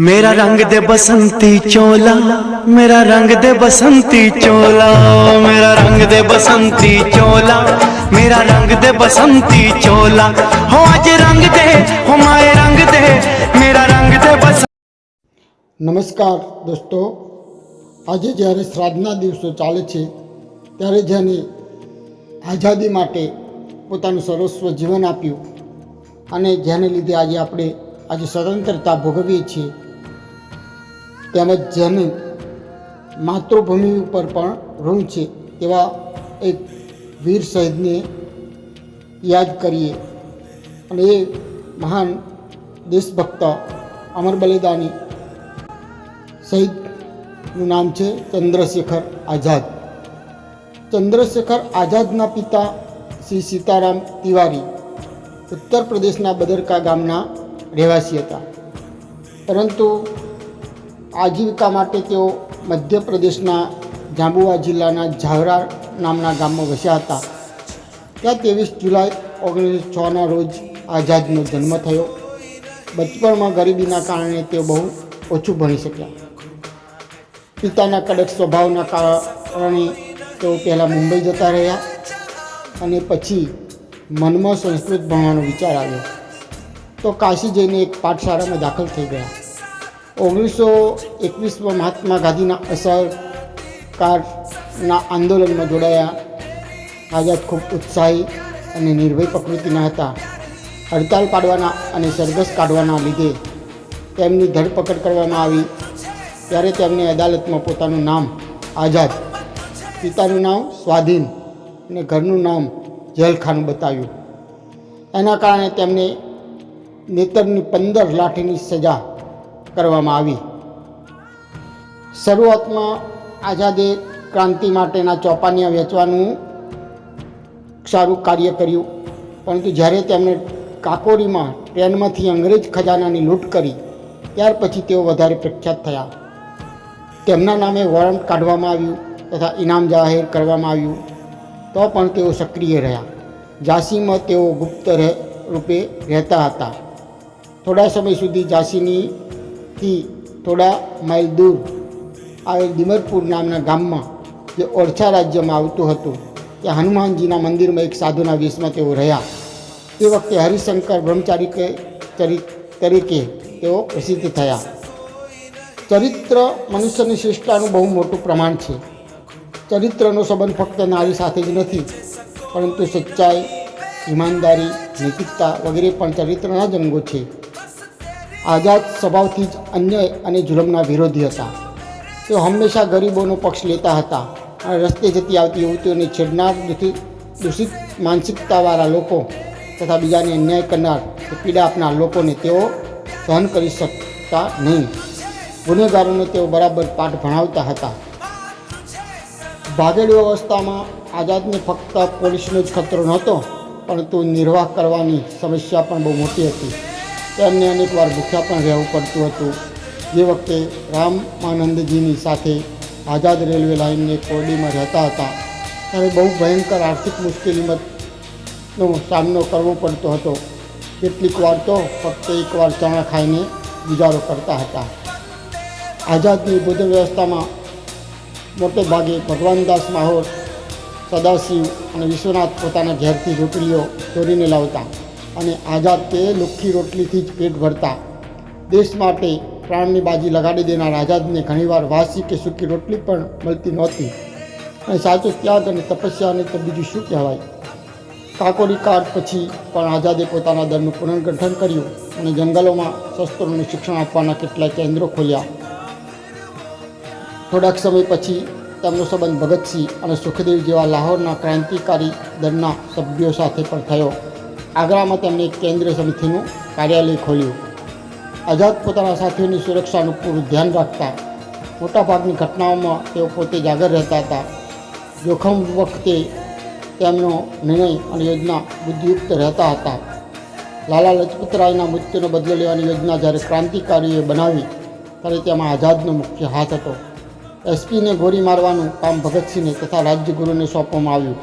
ਮੇਰਾ ਰੰਗ ਦੇ ਬਸੰਤੀ ਚੋਲਾ ਮੇਰਾ ਰੰਗ ਦੇ ਬਸੰਤੀ ਚੋਲਾ ਮੇਰਾ ਰੰਗ ਦੇ ਬਸੰਤੀ ਚੋਲਾ ਮੇਰਾ ਰੰਗ ਦੇ ਬਸੰਤੀ ਚੋਲਾ ਹੋ ਅੱਜ ਰੰਗ ਦੇ ਹੋ ਮਾਏ ਰੰਗ ਦੇ ਮੇਰਾ રંગ દે બસ નમસ્કાર દોસ્તો આજે જ્યારે શ્રાદ્ધના દિવસો ચાલે છે, ત્યારે જેને આઝાદી માટે પોતાનું સર્વસ્વ જીવન આપ્યું, અને જેને લીધે આજે આપણે આજે સ્વતંત્રતા ભોગવીએ છીએ તેમજ જેને માતૃભૂમિ ઉપર પણ ઋણ છે તેવા એક વીર શહીદને યાદ કરીએ. અને એ મહાન દેશભક્ત અમર બલિદાની શહીદનું નામ છે ચંદ્રશેખર આઝાદ. ચંદ્રશેખર આઝાદના પિતા શ્રી સીતારામ તિવારી ઉત્તર પ્રદેશના બદરકા ગામના રહેવાસી હતા. પરંતુ આજીવિકા માટે તેઓ મધ્યપ્રદેશના જાંબુવા જિલ્લાના ઝાવરા નામના ગામમાં વસ્યા હતા. ત્યાં ત્રેવીસ જુલાઈ ઓગણીસો છના રોજ આઝાદનો જન્મ થયો. બચપણમાં ગરીબીના કારણે તેઓ બહુ ઓછું ભણી શક્યા. પિતાના કડક સ્વભાવના કારણે તેઓ પહેલાં મુંબઈ જતા રહ્યા અને પછી મનમાં સંસ્કૃત ભણવાનો વિચાર આવ્યો. તો કાશી જઈને એક પાઠશાળામાં દાખલ થઈ ગયા. ઓગણીસો એકવીસમાં મહાત્મા ગાંધીના અસરકારના આંદોલનમાં જોડાયા. આઝાદ ખૂબ ઉત્સાહી અને નિર્ભય પ્રકૃતિના હતા. હડતાલ પાડવાના અને સરઘસ કાઢવાના લીધે તેમની ધરપકડ કરવામાં આવી. ત્યારે તેમને અદાલતમાં પોતાનું નામ આઝાદ, પિતાનું નામ સ્વાધીન અને ઘરનું નામ જેલખાનું બતાવ્યું. એના કારણે તેમને નેતરની પંદર લાઠીની સજા કરવામાં આવી. શરૂઆતમાં આઝાદે ક્રાંતિ માટેના ચોપાનિયા વેચવાનું સારું કાર્ય કર્યું. પરંતુ જ્યારે તેમણે કાકોરીમાં ટ્રેનમાંથી અંગ્રેજ ખજાનાની લૂંટ કરી, ત્યાર પછી તેઓ વધારે પ્રખ્યાત થયા. તેમના નામે વોરંટ કાઢવામાં આવ્યું તથા ઇનામ જાહેર કરવામાં આવ્યું. તો પણ તેઓ સક્રિય રહ્યા. ઝાંસીમાં તેઓ ગુપ્ત રૂપે રહેતા હતા. થોડા સમય સુધી ઝાંસીનીથી થોડા માઇલ દૂર આવેલ દિમરપુર નામના ગામમાં જે ઓરછા રાજ્યમાં આવતું હતું ત્યાં હનુમાનજીના મંદિરમાં એક સાધુના વેશમાં તેઓ રહ્યા. તે વખતે હરિશંકર બ્રહ્મચારી તરીકે તેઓ પ્રસિદ્ધ થયા. ચરિત્ર મનુષ્યની શ્રેષ્ઠતાનું બહુ મોટું પ્રમાણ છે. ચરિત્રનો સંબંધ ફક્ત નારી સાથે જ નથી, પરંતુ સચ્ચાઈ, ઈમાનદારી, નૈતિકતા વગેરે પણ ચરિત્રના જ અંગો છે. આઝાદ સ્વભાવથી જ અન્યાય અને જુલમના વિરોધી હતા. તેઓ હંમેશા ગરીબોનો પક્ષ લેતા હતા અને રસ્તે જતી આવતી યુવતીઓને છેડનાર દૂષિત માનસિકતાવાળા લોકો તથા બીજાને અન્યાય કરનાર કે પીડા આપનાર લોકોને તેઓ સહન કરી શકતા નહીં. ગુનેગારોને તેઓ બરાબર પાઠ ભણાવતા હતા. ભાગેડુ અવસ્થામાં આઝાદને ફક્ત પોલીસનો જ ખતરો નહોતો, પરંતુ નિર્વાહ કરવાની સમસ્યા પણ બહુ મોટી હતી. તેમને અનેકવાર ભૂખ્યા પણ રહેવું પડતું હતું. જે વખતે રામાનંદજીની સાથે આઝાદ રેલવે લાઇનને કોરડીમાં રહેતા હતા, ત્યારે બહુ ભયંકર આર્થિક મુશ્કેલીનો સામનો કરવો પડતો હતો. કેટલીક વાર તો ફક્ત એકવાર ચણા ખાઈને ગુજારો કરતા હતા. આઝાદની ભોજન વ્યવસ્થામાં મોટે ભાગે ભગવાનદાસ માહોર સદાશિવ અને વિશ્વનાથ પોતાના ઘેરથી રોટલીઓ ચોરીને લાવતા. અને આઝાદ તે લુખ્ખી રોટલીથી જ પેટ ભરતા. દેશ માટે પ્રાણની બાજી લગાડી દેનાર આઝાદને ઘણીવાર વાસી કે સૂકી રોટલી પણ મળતી નહોતી. અને સાચો ત્યાગ અને તપસ્યાને તો બીજું શું કહેવાય? કાકોરી કાળ પછી પણ આઝાદે પોતાના દળનું પુનર્ગઠન કર્યું અને જંગલોમાં શસ્ત્રોનું શિક્ષણ આપવાના કેટલાય કેન્દ્રો ખોલ્યા. થોડાક સમય પછી તેમનો સંબંધ ભગતસિંહ અને સુખદેવ જેવા લાહોરના ક્રાંતિકારી દળના સભ્યો સાથે પણ થયો. આગ્રામાં તેમણે એક કેન્દ્રીય સમિતિનું કાર્યાલય ખોલ્યું. આઝાદ પોતાના સાથીઓની સુરક્ષાનું પૂરું ધ્યાન રાખતા મોટાભાગની ઘટનાઓમાં તેઓ પોતે જાગર રહેતા હતા. જોખમ વખતે તેમનો નિર્ણય અને યોજના બુદ્ધિયુક્ત રહેતા હતા. લાલા લજપતરાયના મૃત્યુનો બદલો લેવાની યોજના જ્યારે ક્રાંતિકારીઓએ બનાવી, ત્યારે તેમાં આઝાદનો મુખ્ય હાથ હતો. એસપીને ગોળી મારવાનું કામ ભગતસિંહને તથા રાજ્યગુરુને સોંપવામાં આવ્યું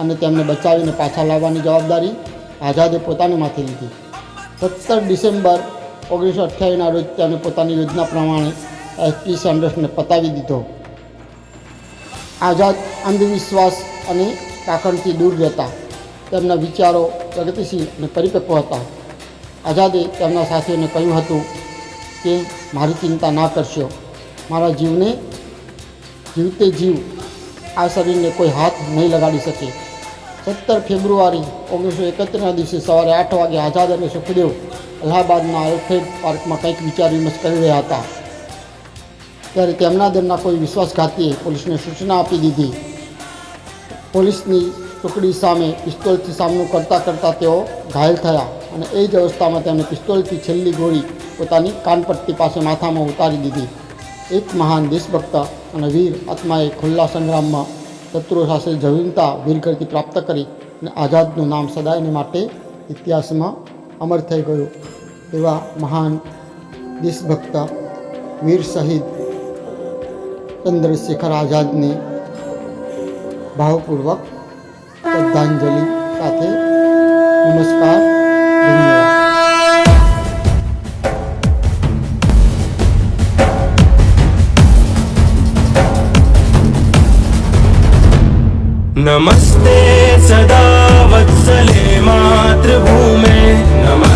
અને તેમને બચાવીને પાછા લાવવાની જવાબદારી આઝાદે પોતાને માથે લીધી. સત્તર ડિસેમ્બર ઓગણીસો અઠ્યાવીસના રોજ તેમણે પોતાની યોજના પ્રમાણે એસપી સેન્ડર્સને પતાવી દીધો. આઝાદ અંધવિશ્વાસ અને કાકણથી દૂર રહેતા તેમના વિચારો પ્રગતિશીલ અને પરિપક્વ હતા. આઝાદે તેમના સાથીઓને કહ્યું હતું કે, મારી ચિંતા ના કરશો. મારા જીવને જીવતે જીવ. આ શરીરને કોઈ હાથ નહીં લગાડી શકે. સત્તર ફેબ્રુઆરી ઓગણીસો એકત્રીસના દિવસે સવારે આઠ વાગે આઝાદ અને સુખદેવ અલ્હાબાદના એલ્ફ્રેડ પાર્કમાં કંઈક વિચાર વિમર્શ કરી રહ્યા હતા. ત્યારે તેમના દરના કોઈ વિશ્વાસઘાતીએ પોલીસને સૂચના આપી દીધી. પોલીસની ટુકડી સામે પિસ્તોલથી સામનો કરતાં કરતાં તેઓ ઘાયલ થયા અને એ જ અવસ્થામાં તેમણે પિસ્તોલથી છેલ્લી ગોળી પોતાની કાનપટ્ટી પાસે માથામાં ઉતારી દીધી. એક મહાન દેશભક્ત અને વીર આત્માએ ખુલ્લા સંગ્રામમાં શત્રુઓ સાથે જવીનતા, વીરગતિ પ્રાપ્ત કરી અને આઝાદનું નામ સદાયને માટે ઇતિહાસમાં અમર થઈ ગયું. એવા મહાન દેશભક્ત વીર શહીદ ચંદ્રશેખર આઝાદને ભાવપૂર્વક શ્રદ્ધાંજલિ સાથે નમસ્કાર, ધન્યવાદ. નમસ્તે સદા વત્સલે માતૃભૂમે નમસ્તે